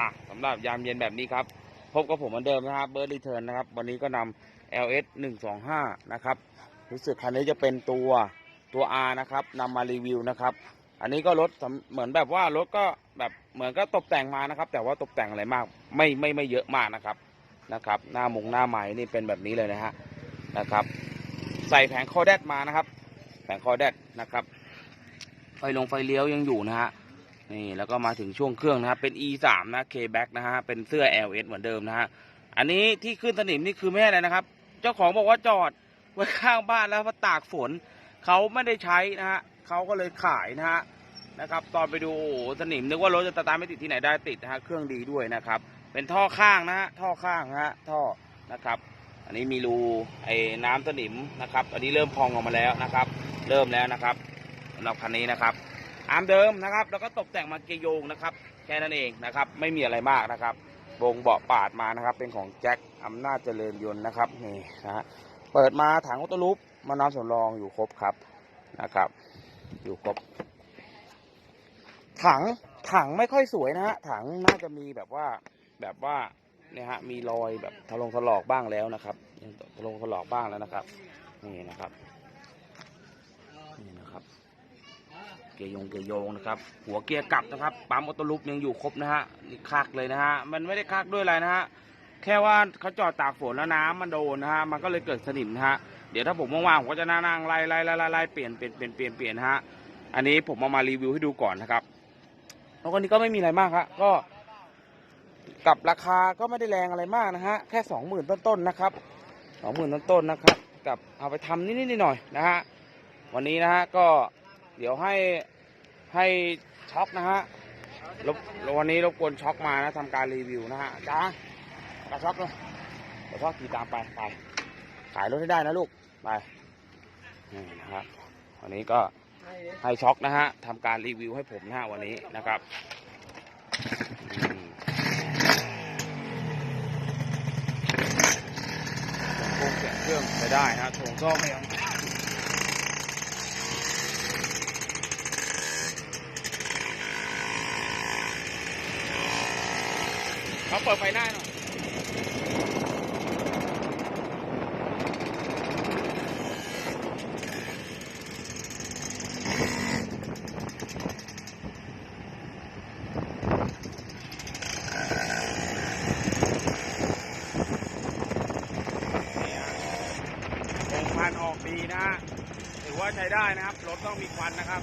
อะสำหรับยามเย็นแบบนี้ครับ พบกับผมเหมือนเดิมนะครับเบิร์ดรีเทิร์นนะครับ วันนี้ก็นำ LS 125 นะครับ รู้สึกคันนี้จะเป็นตัวตัว R นะครับนำมารีวิวนะครับ อันนี้ก็รถเหมือนแบบว่ารถก็แบบเหมือนก็ตกแต่งมานะครับ แต่ว่าตกแต่งอะไรมากไม่ไม่ไม่เยอะมากนะครับนะครับ หน้ามงหน้าใหม่นี่เป็นแบบนี้เลยนะฮะนะครับ ใส่แผงคอแดดมานะครับ แผงคอแดดนะครับ ไฟลงไฟเลี้ยวยังอยู่นะฮะ นี่แล้วก็มาถึงช่วงเครื่องนะครับเป็น E3 นะ K-Back นะฮะเป็นเสื้อ LS เหมือนเดิมนะฮะอันนี้ที่ขึ้นสนิมนี่คือไม่อะไรนะครับ เจ้าของบอกว่าจอดไว้ข้างบ้านแล้วพอตากฝนเขาไม่ได้ใช้นะฮะเขาก็เลยขายนะฮะนะครับตอนไปดูโอ้โหสนิมนึกว่ารถจะตาร์ทไม่ติดที่ไหนได้ติดนะฮะเครื่องดีด้วยนะครับ เป็นท่อข้างนะฮะท่อข้างนะฮะท่อนะครับ อันนี้มีรูไอ้น้ำสนิมนะครับ อันนี้เริ่มพองออกมาแล้วนะครับ เริ่มแล้วนะครับสำหรับคันนี้นะครับ อามเดิมนะครับ แล้วก็ตกแต่งมาเกยโยงนะครับ แค่นั้นเองนะครับ ไม่มีอะไรมากนะครับวงเบาะปาดมานะครับ เป็นของแจ็คอำนาจเจริญยนต์นะครับนี่นะฮะเปิดมาถังออโต้ลูปมานอนสำรองอยู่ครบครับนะครับ อยู่ครบ ถังถังไม่ค่อยสวยนะฮะถังน่าจะมีแบบว่าแบบว่าเนี่ยฮะมีรอยแบบทะลงถลอกบ้างแล้วนะครับทะลงถลอกบ้างแล้วนะครับ นี่นะครับนี่นะครับ เกียร์ยงเกียร์ยงนะครับ หัวเกียร์กลับนะครับปั๊มออโต้ลูปยังอยู่ครบนะฮะนี่คักเลยนะฮะมันไม่ได้คักด้วยอะไรนะฮะแค่ว่าเขาจอดตากฝนแล้วน้ำมันโดนนะฮะมันก็เลยเกิดสนิมนะฮะเดี๋ยวถ้าผมว่างๆผมก็จะนั่งไล่ไล่ไล่ไล่ไล่เปลี่ยนเปลี่ยนเปลี่ยนเปลี่ยนเปลี่ยนฮะอันนี้ผมเอามารีวิวให้ดูก่อนนะครับแล้วก็นี้ก็ไม่มีอะไรมากครับก็กับราคาก็ไม่ได้แรงอะไรมากนะฮะแค่สองหมื่นต้นๆนะครับสองหมื่นต้นๆนะครับ กับเอาไปทำนิดๆหน่อยๆนะฮะวันนี้นะฮะก็ เดี๋ยวให้ให้ช็อกนะฮะรบวันนี้รบกวนช็อกมานะทำการรีวิวนะฮะจ้ากระช็อกเลยกระช็อกขี่ตามไปไปขายรถให้ได้นะลูกไปนี่นะครับวันนี้ก็ให้ช็อกนะฮะทำการรีวิวให้ผมนะฮะวันนี้นะครับเสียงเครื่องเสียงเครื่องใช้ได้นะโถงก็ไม่ยัง เขาเปิดไฟหน้าหน่อยนี่ฮะโครงพันออกดีนะฮะถือว่าใช้ได้นะครับ รถต้องมีควันนะครับ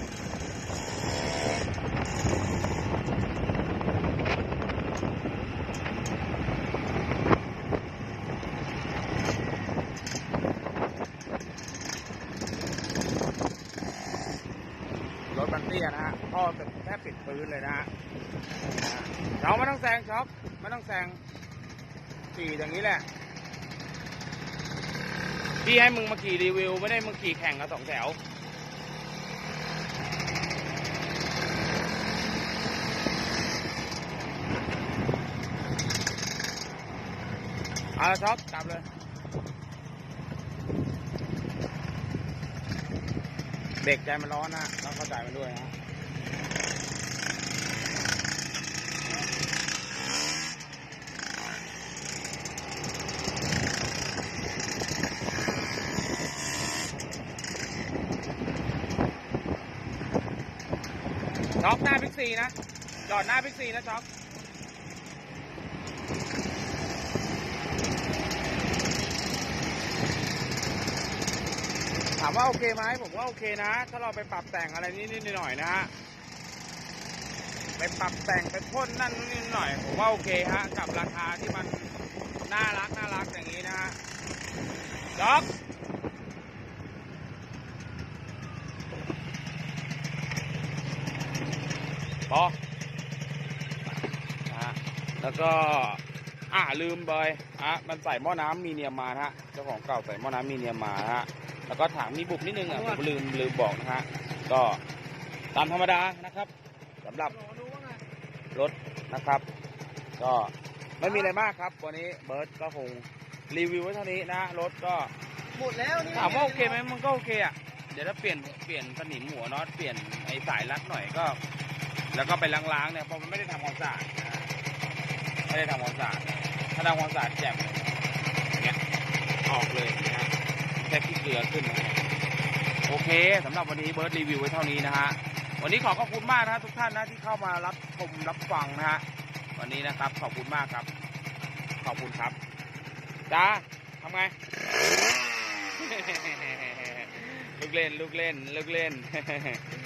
เตี้ยนะฮะท่อตึกแทบปิดพื้นเลยนะฮะเราไม่ต้องแซงช็อปไม่ต้องแซงขี่อย่างนี้แหละพี่ให้มึงมาขี่รีวิว ไม่ได้มึงขี่แข่งกับสองแถวเอาละช็อปกลับเลย เบรกใจมันร้อนนะต้องเข้าใจมันด้วยนะช็อปหน้าพิกซีนะ จอดหน้าพิกซีนะช็อปามว่าโอเคไหมผมว่าโอเคนะ ถ้าเราไปปรับแต่งอะไรนิดๆหน่อยๆนะฮะไปปรับแต่งไปพ่นนั่นนี่หน่อย ผมว่าโอเคฮะกับราคาที่มันน่ารักน่ารักอย่างนี้นะฮะด็อกพอนะฮะแล้วก็อ่าลืมไปอะมันใส่หม้อน้ำมีเนียมมาฮะเจ้าของเก่าใส่หม้อน้ำมีเนียมมาฮะ แล้วก็ถังมีบุบนิดนึงอะผมลืมลืมบอกนะฮะก็ตามธรรมดานะครับสำหรับรถนะครับ ก็ไม่มีอะไรมากครับ วันนี้เบิร์ตก็คงรีวิวไว้เท่านี้นะรถก็หมดแล้วนี่ถามว่าโอเคไหมมันก็โอเคอะเดี๋ยวถ้าเปลี่ยนเปลี่ยนสนิมหัวน็อตเปลี่ยนไอ้สายรัดหน่อยก็ แล้วก็ไปล้างๆเนี่ยเพราะมันไม่ได้ทำความสะอาดนะไม่ได้ทำความสะอาดนะถ้าทำความสะอาดแจ่มเลยเนี่ยออกเลยนะฮะ แค่ที่เกลือขึ้นนะโอเคสำหรับวันนี้เบิร์ดรีวิวไว้เท่านี้นะฮะวันนี้ขอขอบคุณมากนะฮะทุกท่านนะที่เข้ามารับชมรับฟังนะฮะวันนี้นะครับขอบคุณมากครับ ขอบคุณครับจ้าทำไงลูกเล่นลูกเล่นลูกเล่น